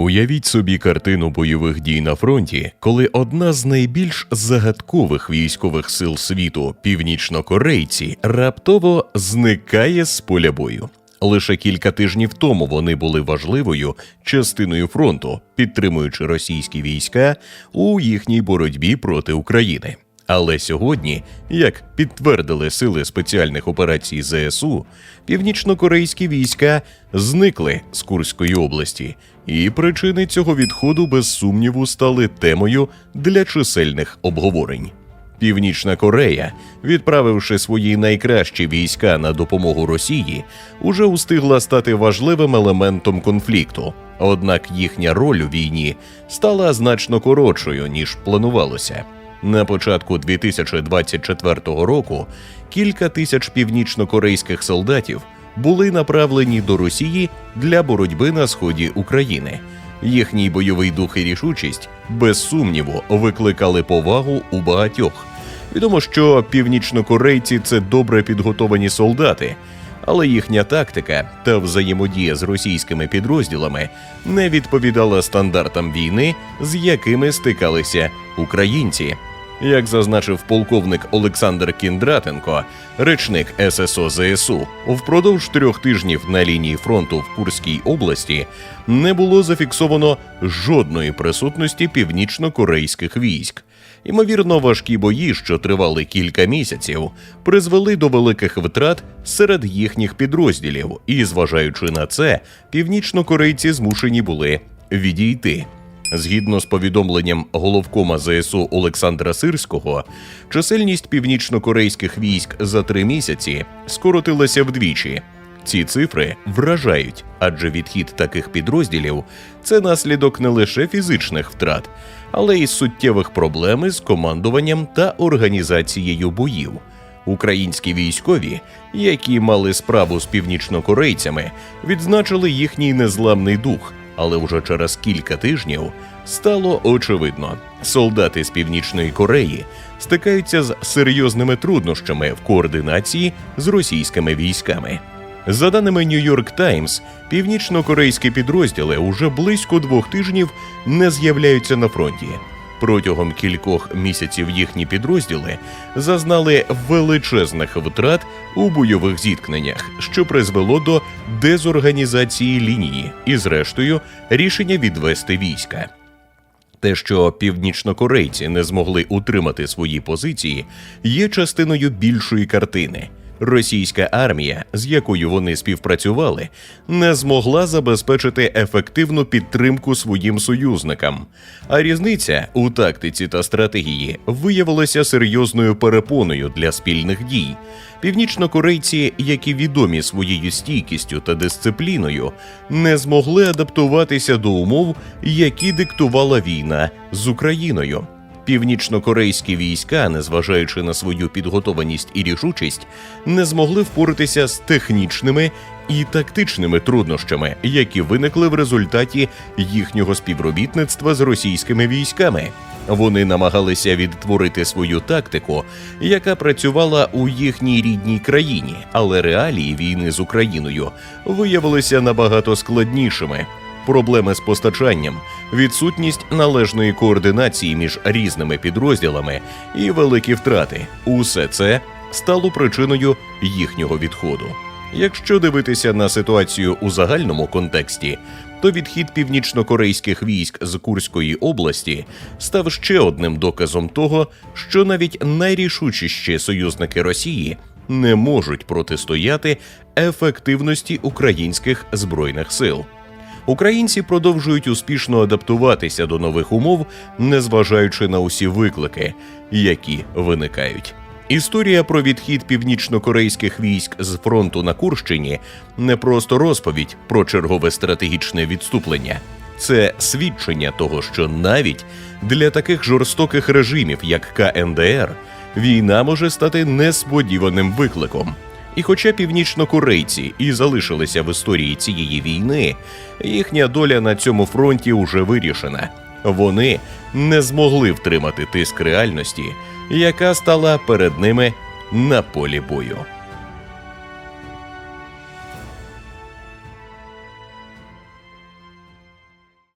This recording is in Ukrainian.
Уявіть собі картину бойових дій на фронті, коли одна з найбільш загадкових військових сил світу, північнокорейці, раптово зникає з поля бою. Лише кілька тижнів тому вони були важливою частиною фронту, підтримуючи російські війська у їхній боротьбі проти України. Але сьогодні, як підтвердили сили спеціальних операцій ЗСУ, північнокорейські війська зникли з Курської області, і причини цього відходу без сумніву стали темою для чисельних обговорень. Північна Корея, відправивши свої найкращі війська на допомогу Росії, уже устигла стати важливим елементом конфлікту. Однак їхня роль у війні стала значно коротшою ніж планувалося. На початку 2024 року кілька тисяч північнокорейських солдатів були направлені до Росії для боротьби на сході України. Їхній бойовий дух і рішучість без сумніву викликали повагу у багатьох. Відомо, що північнокорейці це добре підготовані солдати, але їхня тактика та взаємодія з російськими підрозділами не відповідала стандартам війни, з якими стикалися українці. Як зазначив полковник Олександр Кіндратенко, речник ССО ЗСУ, впродовж трьох тижнів на лінії фронту в Курській області не було зафіксовано жодної присутності північно-корейських військ. Ймовірно, важкі бої, що тривали кілька місяців, призвели до великих втрат серед їхніх підрозділів, і, зважаючи на це, північнокорейці змушені були відійти. Згідно з повідомленням головкома ЗСУ Олександра Сирського, чисельність північнокорейських військ за три місяці скоротилася вдвічі. Ці цифри вражають, адже відхід таких підрозділів це наслідок не лише фізичних втрат, але й суттєвих проблем із командуванням та організацією боїв. Українські військові, які мали справу з північнокорейцями, відзначили їхній незламний дух. Але вже через кілька тижнів стало очевидно, солдати з північної Кореї стикаються з серйозними труднощами в координації з російськими військами. За даними New York Times, північно-корейські підрозділи уже близько двох тижнів не з'являються на фронті. Протягом кількох місяців їхні підрозділи зазнали величезних втрат у бойових зіткненнях, що призвело до дезорганізації лінії і, зрештою, рішення відвести війська. Те, що північнокорейці не змогли утримати свої позиції, є частиною більшої картини. Російська армія, з якою вони співпрацювали, не змогла забезпечити ефективну підтримку своїм союзникам. А різниця у тактиці та стратегії виявилася серйозною перепоною для спільних дій. Північнокорейці, які відомі своєю стійкістю та дисципліною, не змогли адаптуватися до умов, які диктувала війна з Україною. Північнокорейські війська, незважаючи на свою підготованість і рішучість, не змогли впоратися з технічними і тактичними труднощами, які виникли в результаті їхнього співробітництва з російськими військами. Вони намагалися відтворити свою тактику, яка працювала у їхній рідній країні, але реалії війни з Україною виявилися набагато складнішими проблеми з постачанням, відсутність належної координації між різними підрозділами і великі втрати усе це стало причиною їхнього відходу. Якщо дивитися на ситуацію у загальному контексті, то відхід північнокорейських військ з Курської області став ще одним доказом того, що навіть найрішучіші союзники Росії не можуть протистояти ефективності українських збройних сил. Українці продовжують успішно адаптуватися до нових умов, незважаючи на усі виклики, які виникають. Історія про відхід північнокорейських військ з фронту на Курщині не просто розповідь про чергове стратегічне відступлення, це свідчення того, що навіть для таких жорстоких режимів, як КНДР, війна може стати несподіваним викликом. І хоча північнокорейці і залишилися в історії цієї війни, їхня доля на цьому фронті уже вирішена. Вони не змогли втримати тиск реальності, яка стала перед ними на полі бою.